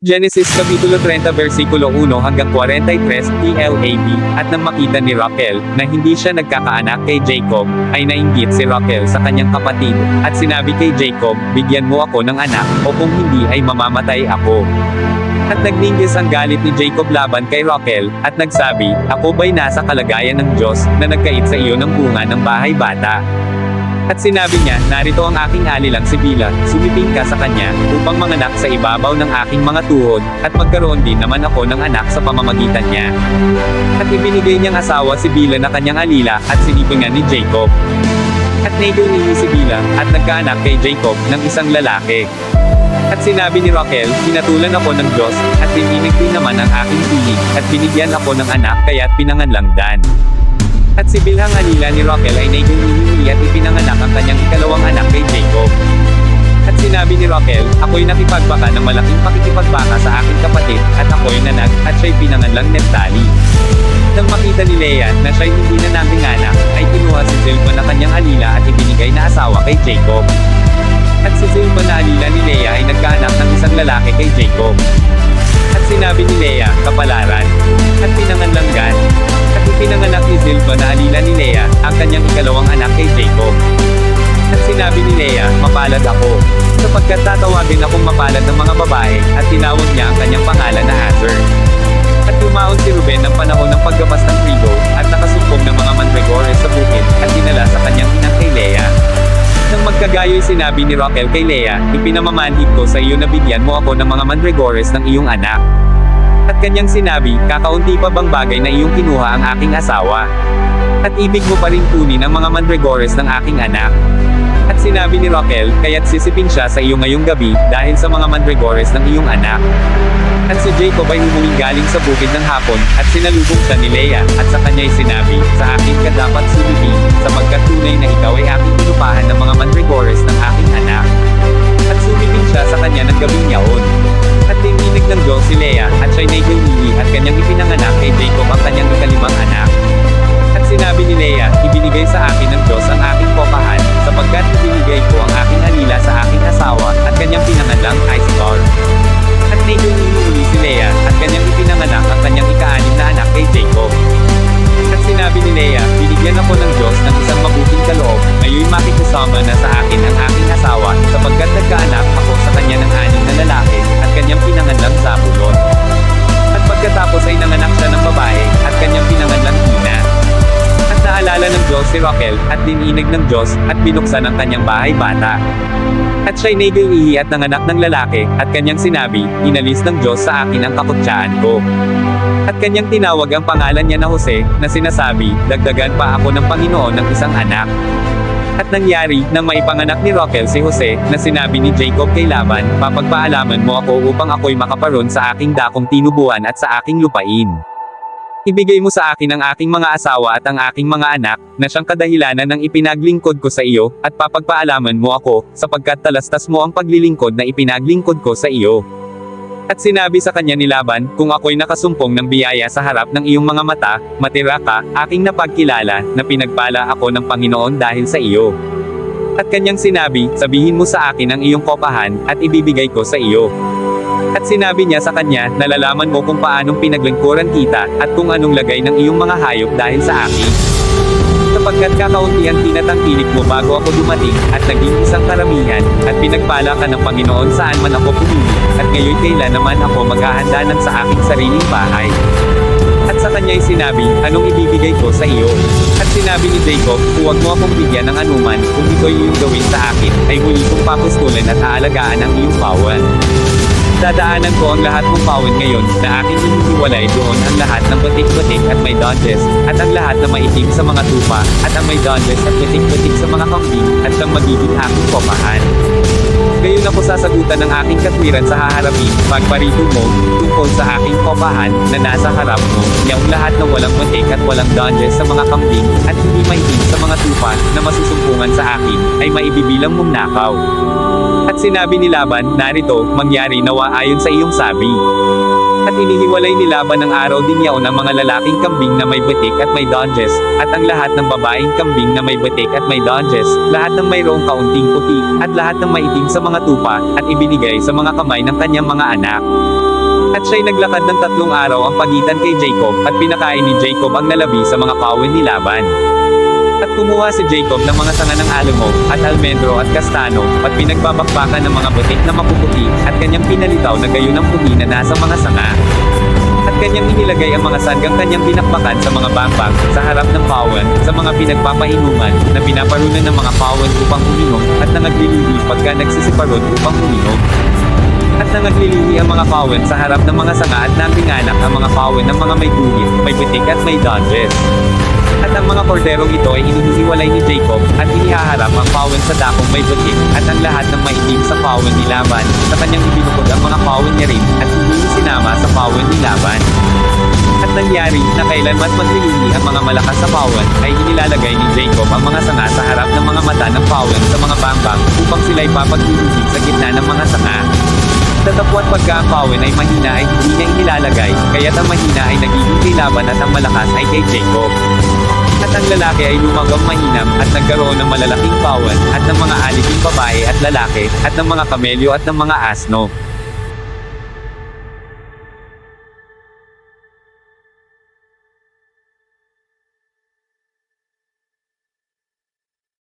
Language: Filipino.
Genesis Kapitulo 30 versikulo 1 hanggang 43 TLAB, at nang makita ni Raquel, na hindi siya nagkakaanak kay Jacob, ay nainggit si Raquel sa kanyang kapatid, at sinabi kay Jacob, bigyan mo ako ng anak, o kung hindi ay mamamatay ako. At nagningis ang galit ni Jacob laban kay Raquel, at nagsabi, ako ba'y nasa kalagayan ng Diyos, na nagkait sa iyo ng bunga ng bahay bata? At sinabi niya, narito ang aking alilang si Bila, sumiping ka sa kanya, upang manganak sa ibabaw ng aking mga tuhod, at magkaroon din naman ako ng anak sa pamamagitan niya. At ibinigay niyang asawa si Bila na kanyang alila, at sinipingan ni Jacob. At naigunihi si Bila, at nagkaanak kay Jacob, ng isang lalaki. At sinabi ni Raquel, pinatulan ako ng Diyos, at dininig din naman ang aking pilig, at binigyan ako ng anak kaya't pinanganlang Dan. At si Bilhang alila ni Raquel ay naigunihi at ipinanganak ang kanyang ikalawang anak kay Jacob. At sinabi ni Raquel, ako'y nakipagbaka ng malaking pakikipagbaka sa aking kapatid, at ako'y nanag, at siya'y pinanganlang Neftali. Nang makita ni Leah na siya'y hindi na naming anak, ay kinuha si Zilpa na kanyang alila at ibinigay na asawa kay Jacob. At si Zilpa na alila ni Leah ay nagkaanak ng isang lalaki kay Jacob. At sinabi ni Leah, kapalaran. At pinanganlang Ipinanganak ni Zilpa na alila ni Leah, ang kanyang ikalawang anak kay Jacob. At sinabi ni Leah, mapalad ako. Sapagkat tatawagin akong mapalad ng mga babae, at tinawag niya ang kanyang pangalan na Azer. At lumaon si Ruben ng panahon ng paggapas ng trigo, at nakasumpong ng mga mandragores sa bukid, at dinala sa kanyang inang kay Leah. Nang magkagayo'y sinabi ni Raquel kay Leah, ipinamamanhig ko sa iyo na bigyan mo ako ng mga mandragores ng iyong anak. Kanyang sinabi, kakaunti pa bang bagay na iyong kinuha ang aking asawa? At ibig mo pa rin kunin ang mga mandragores ng aking anak. At sinabi ni Raquel, kaya't sisipin siya sa iyo ngayong gabi, dahil sa mga mandragores ng iyong anak. At si Jacob ay umuwi galing sa bukid ng hapon, at sinalubong siya ni Leah, at sa kanya'y sinabi, sa akin ka dapat sumibing, sapagkat tunay na ikaw ay aking pinupahan ng mga mandragores ng aking anak. Makikisama na sa akin ang aking asawa, sapagkat nagkaanak ako sa kanya ng anim na lalaki, at kanyang pinangalang Zabulon. At pagkatapos ay nanganak siya ng babae, at kanyang pinangalang Tina. At naalala ng Diyos si Raquel, at dininig ng Diyos, at binuksan ang kanyang bahay bata. At siya'y naigawihi at nanganak ng lalaki, at kanyang sinabi, inalis ng Diyos sa akin ang kakutsaan ko. At kanyang tinawag ang pangalan niya na Jose, na sinasabi, dagdagan pa ako ng Panginoon ng isang anak. At nangyari, nang maipanganak ni Raquel si Jose, na sinabi ni Jacob kay Laban, papagpaalaman mo ako upang ako'y makaparoon sa aking dakong tinubuan at sa aking lupain. Ibigay mo sa akin ang aking mga asawa at ang aking mga anak, na siyang kadahilanan ng ipinaglingkod ko sa iyo, at papagpaalaman mo ako, sapagkat talastas mo ang paglilingkod na ipinaglingkod ko sa iyo. At sinabi sa kanya ni Laban, kung ako'y nakasumpong ng biyaya sa harap ng iyong mga mata, matira ka, aking napagkilala, na pinagpala ako ng Panginoon dahil sa iyo. At kanyang sinabi, sabihin mo sa akin ang iyong kopahan, at ibibigay ko sa iyo. At sinabi niya sa kanya, nalalaman mo kung paanong pinaglingkuran kita, at kung anong lagay ng iyong mga hayop dahil sa akin. Sapagkat kakaunti ang tinatangkilik mo bago ako dumating, at naging isang karamihan, at pinagpala ka ng Panginoon saan man ako pumili, at ngayon kailan naman ako maghahanda ng sa aking sariling bahay. At sa kanya'y sinabi, anong ibibigay ko sa iyo? At sinabi ni Jacob, huwag mo akong bigyan ng anuman, kung ito'y iyong gawin sa akin, ay muli kong papustulan at aalagaan ang iyong pawan. Dadaanan ko ang lahat mong pawan ngayon, na aking hinihiwalay doon ang lahat ng batik-batik at may dodges, at ang lahat na maitim sa mga tupa, at ang may dodges at batik-batik sa mga kambing, at siyang magiging aking kopahan. Gayon ako sasagutan ng aking katwiran sa haharapin, pagparito mo, tungkol sa aking kopahan, na nasa harap mo, yung lahat na walang matik at walang dodges sa mga kambing, at hindi maitim mga tupa, na masusumpungan sa akin, ay maibibilang mong nakaw. At sinabi ni Laban, narito, mangyari nawa ayon sa iyong sabi. At inihiwalay ni Laban ng araw din yaon ang mga lalaking kambing na may batik at may donges, at ang lahat ng babaeng kambing na may batik at may donges, lahat ng mayroong kaunting puti, at lahat ng maitim sa mga tupa, at ibinigay sa mga kamay ng kanyang mga anak. At siya'y naglakad ng tatlong araw ang pagitan kay Jacob, at pinakain ni Jacob ang nalabi sa mga kawin ni Laban. At kumuha si Jacob ng mga sanga ng alamo, at almendro at kastano, at pinagbabakbakan ng mga butik na mapuputi, at kanyang pinalitaw na gayon ang puti na nasa mga sanga. At kanyang inilagay ang mga sanggang kanyang binakbakan sa mga bambang, sa harap ng pawan, sa mga pinagpapainuman, na pinaparunan ng mga pawan upang uminom, at nangaglilihi pagka nagsisiparod upang uminom. At nangaglilihi ang mga pawan sa harap ng mga sanga at napinganak ang mga pawan ng mga may guhit, may butik at may donges. At ang mga korderong ito ay inihiwalay ni Jacob, at inihaharap ang pawan sa dakong may butik, at ang lahat ng maitim sa pawan ni Laban, sa kanyang ibinukod ang mga pawan niya rin, at hindi sinama sa pawan ni Laban. At nangyari, na kailanman maglilihi ang mga malakas sa pawan, ay inilalagay ni Jacob ang mga sanga sa harap ng mga mata ng pawan sa mga bambang, upang sila'y papaglilihi sa gitna ng mga sanga. Tatapwat pagka ang pawan ay mahina ay hindi niya inilalagay, kaya't ang mahina ay nagiging kay Laban at ang malakas ay kay Jacob. At ang lalaki ay lumagang mahinam, at nagkaroon ng malalaking pawan, at ng mga aliping babae at lalaki, at ng mga kamelyo at ng mga asno.